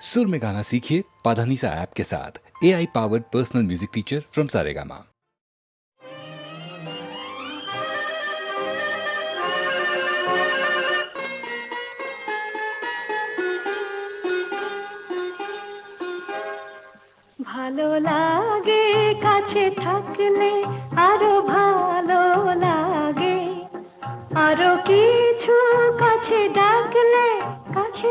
सुर में गाना सीखिए पाधानीसा ऐप के साथ A I powered personal music teacher from Saregama ভালো লাগে কাছে থাকলে আরো ভালো লাগে আরো কিছু কাছে ডাকলে কাছে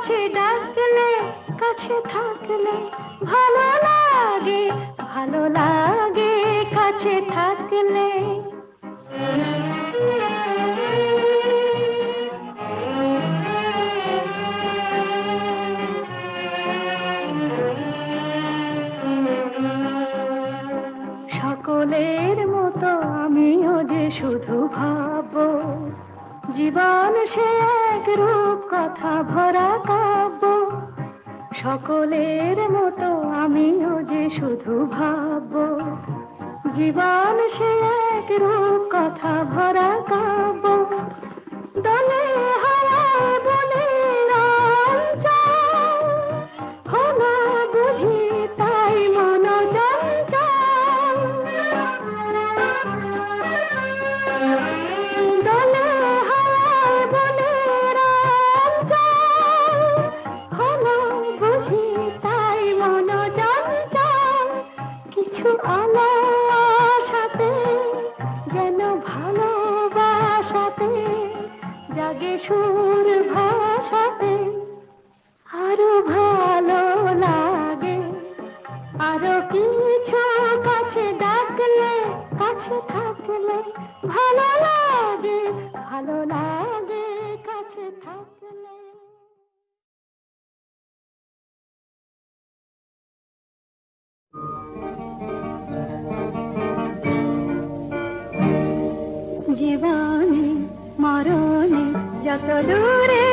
কাছে ডাকলে, কাছে থাকলে ভালো লাগে ভালো লাগে কাছে থাকলে। সকলের মতো আমিও যে শুধু ভাববো জীবন সে এক রূপ কথা ভরা কাব্য। সকলের মতো আমিও যে শুধু ভাববো। জীবন সে এক রূপ কথা ভরা কাব্য। দলে জীবনে মরণে যত দূরে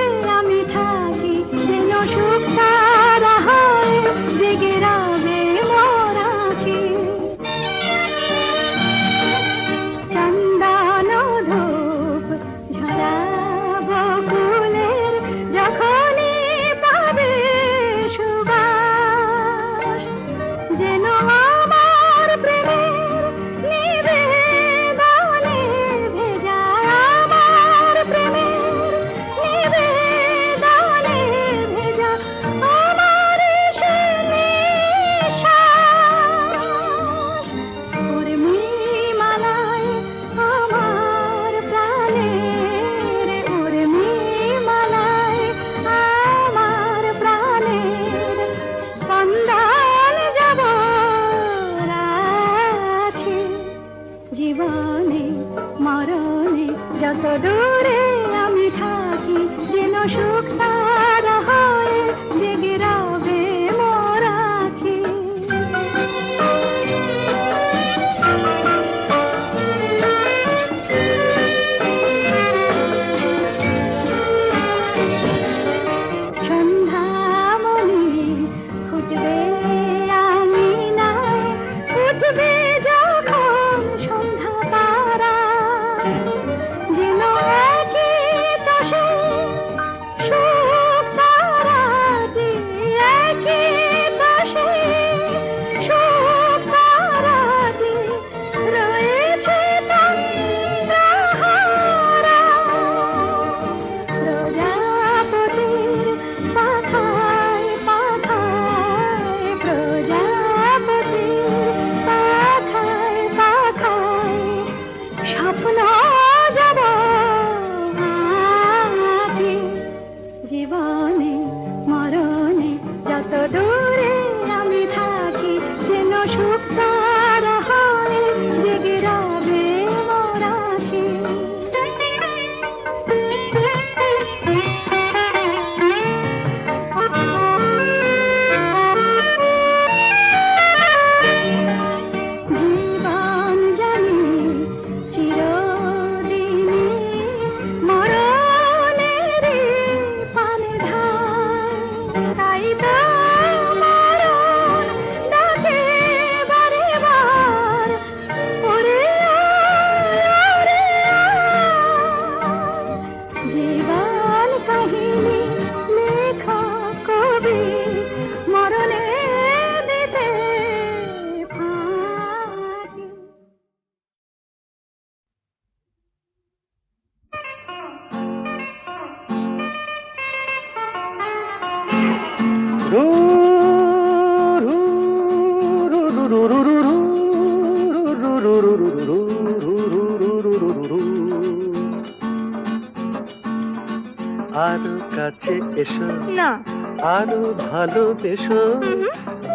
কাছে এসো। না। আরও ভালোবেসো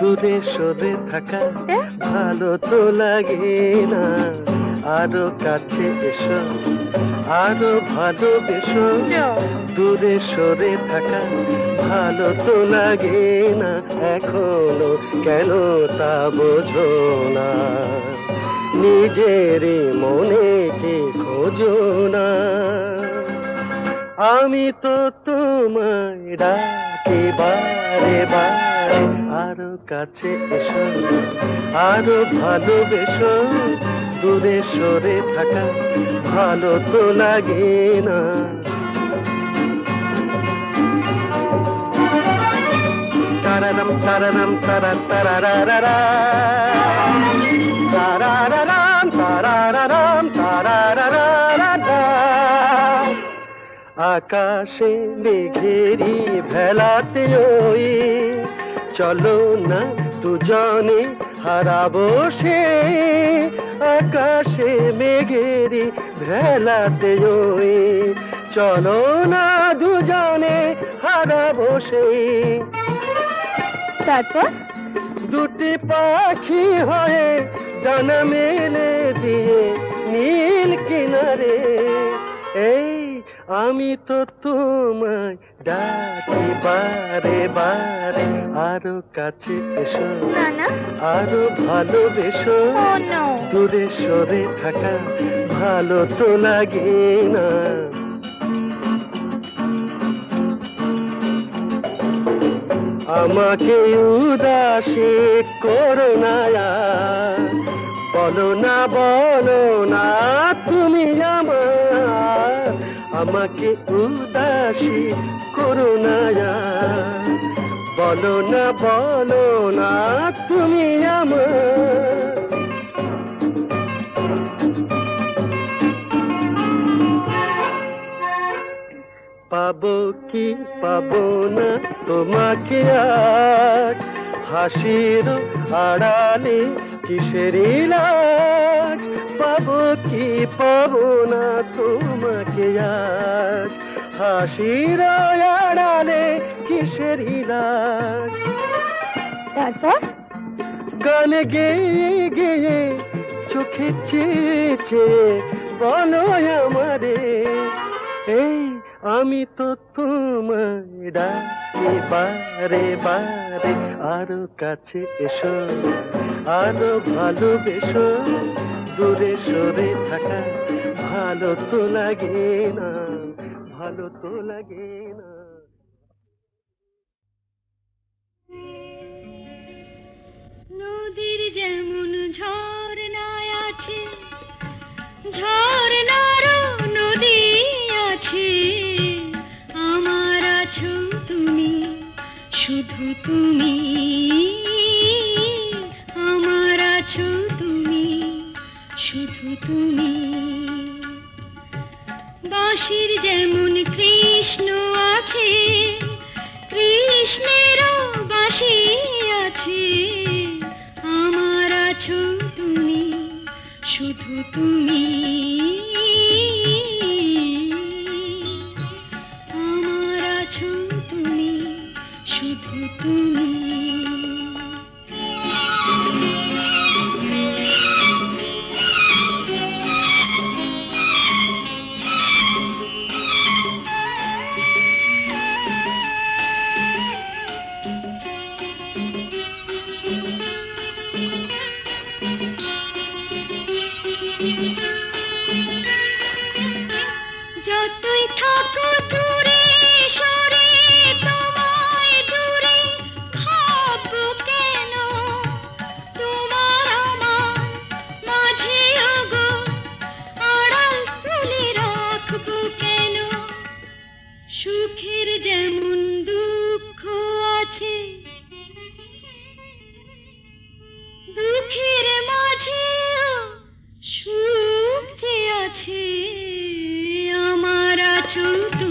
দূরে সরে থাকা। ভালো তো লাগে না। আরও কাছে এসো। আরও ভালোবেসো দূরে সরে থাকা। ভালো তো লাগে না। এখনও কেন তা বোঝো না। নিজের মনে কি খোঁজো না। আমি তো তো তোমায় ডাকি বারে বারে। আরও কাছে এসো আরও ভালোবেসো, দূরে সরে থাকা ভালো তো লাগে না। তারারাম তারারাম, তারা তারারারা তারারারাম তারারারাম তারারারা আকাশে মেঘেরি ভেলাতে ওই। চলো না দুজনে হারাবো সে। আকাশে মেঘেরি ভেলাতে ওই। চলো না দুজনে হারাবো সে। তারপর? দুটি পাখি হয়ে ডানা মেলে দিয়ে নীল কিনারে। এই আমি তো তোমায় ডাকি বারে বারে। আরও কাছে এসো আরও ভালোবেসো। দূরে সরে থাকা ভালো তো লাগে না। আমাকে উদাসে করো না বলো না বলো না তুমি আমার। আমাকে উদাসী করো না বলো না বলো না, তুমি আমার। পাবো কি পাবো না, তোমাকে আর হাসির আড়ালে কিসের লাজ পাবো কি পাবো না তোমাকে আজ? হাসির আড়ালে কিসের লাজ তারপর? গান গেয়ে গেয়ে চোখে চেয়ে চেয়ে বলো আমারে। এই আমি তো তোমায় ডাকি বারে বারে আরও কাছে এসো আরও ভালোবেসো। দূরে সরে থাকা, ভালো তো লাগে না, ভালো তো লাগে না। নদীর যেমন ঝর্ণায় আছে, ঝর্ণারও নদী আছে। আমার আছো তুমি, শুধু তুমি। छूट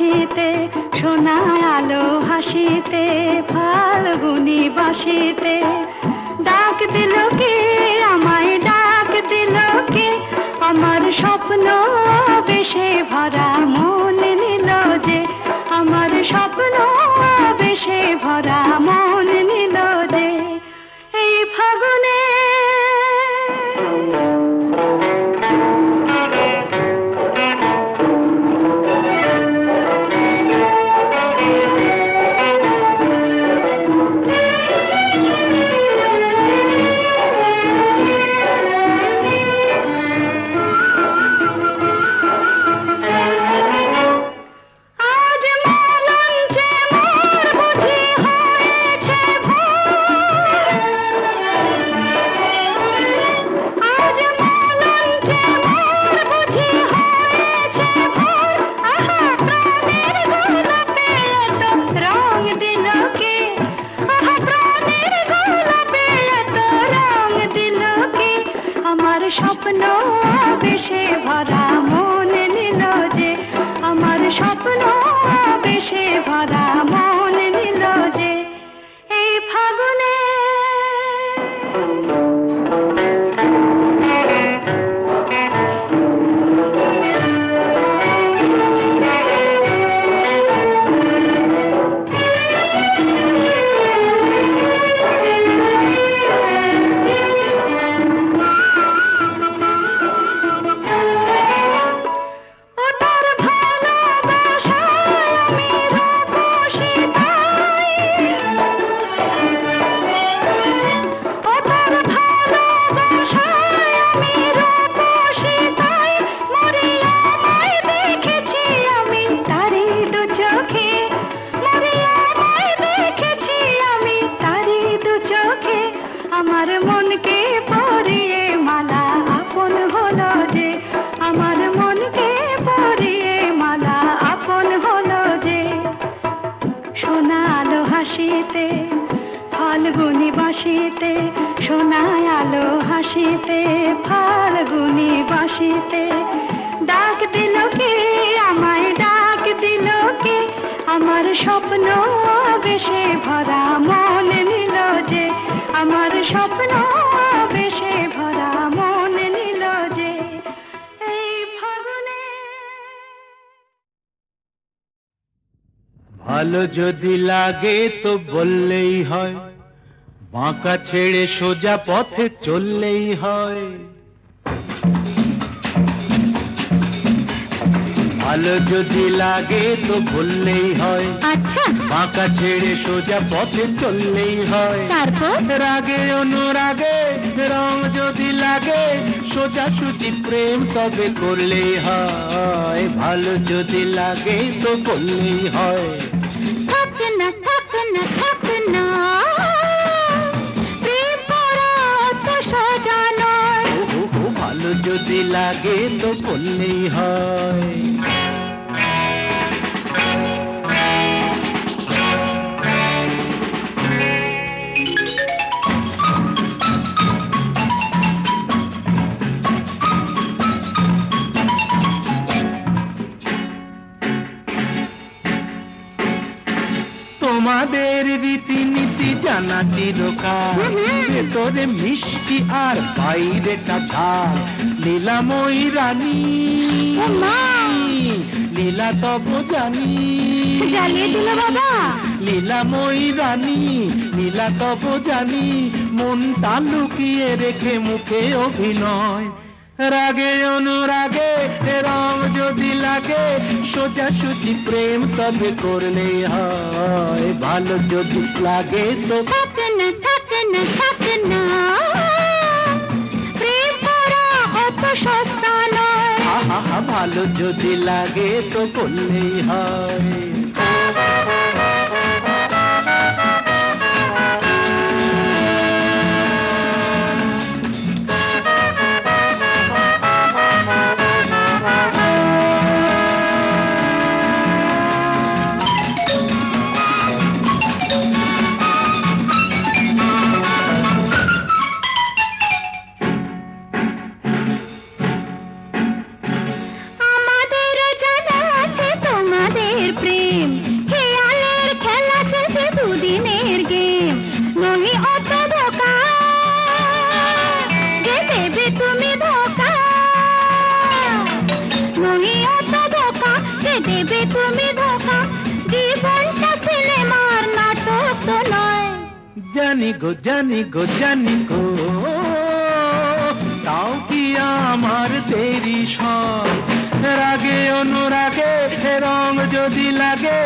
বাসিতে সোনা আলো হাসিতে, ফাল্গুনি বাসিতে। ডাক দিল কে, আমায় ডাক দিল কে? আমার স্বপ্ন বেশে ভরা মন নিল যে, আমার স্বপ্ন বেশে ভরা মন স্বপ্ন ভরা মন নিল যে এই ফাগুনে। ভালো যদি লাগে তো বললেই হয়, বাঁকা ছেড়ে সোজা পথে চললেই হয়। ভালো যদি লাগে তো বললেই হয়। আচ্ছা। বাঁকা ছেড়ে সোজা পথে চললেই হয়। তারপর? রাগে অনুরাগে রং যদি লাগে সোজা সুজি প্রেম তবে করলেই হয়। ভালো যদি লাগে তো বললেই হয়। থাক না থাক না থাক না। যদি লাগে তো বললেই হয়। তোমাদের রীতিনীতি জানা চিরকাল। ভেতরে মিষ্টি আর বাইরে কাঁচা লীলাময়ী রানী! লীলা তব জানি জ্বালিয়ে দিল বাবা। লীলাময়ী রানী লীলা তব জানি মনটা লুকিয়ে রেখে মুখে অভিনয়। রাগে অনুরাগে রং যদি লাগে সোজা সুজি প্রেম তবে করলে হয়। ভালো যদি লাগে তো থাক না থাক না থাক না। সস্তা নয় ভালো যদি লাগে তো করলেই হয়। জানি গো জানি গো জানি গো তাও কি আমার দেরি সব রাগে অনুরাগে রং যদি লাগে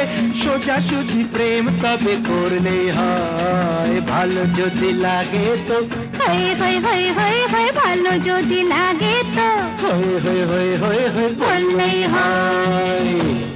সোজা সুজি প্রেম তবে করলে হয়। ভালো যদি লাগে তো। হয়ে হয়ে হয়ে হয়ে হয়ে ভালো যদি লাগে তো। হয়ে হয়ে হয়ে হয়ে হয়ে বললেই হয়।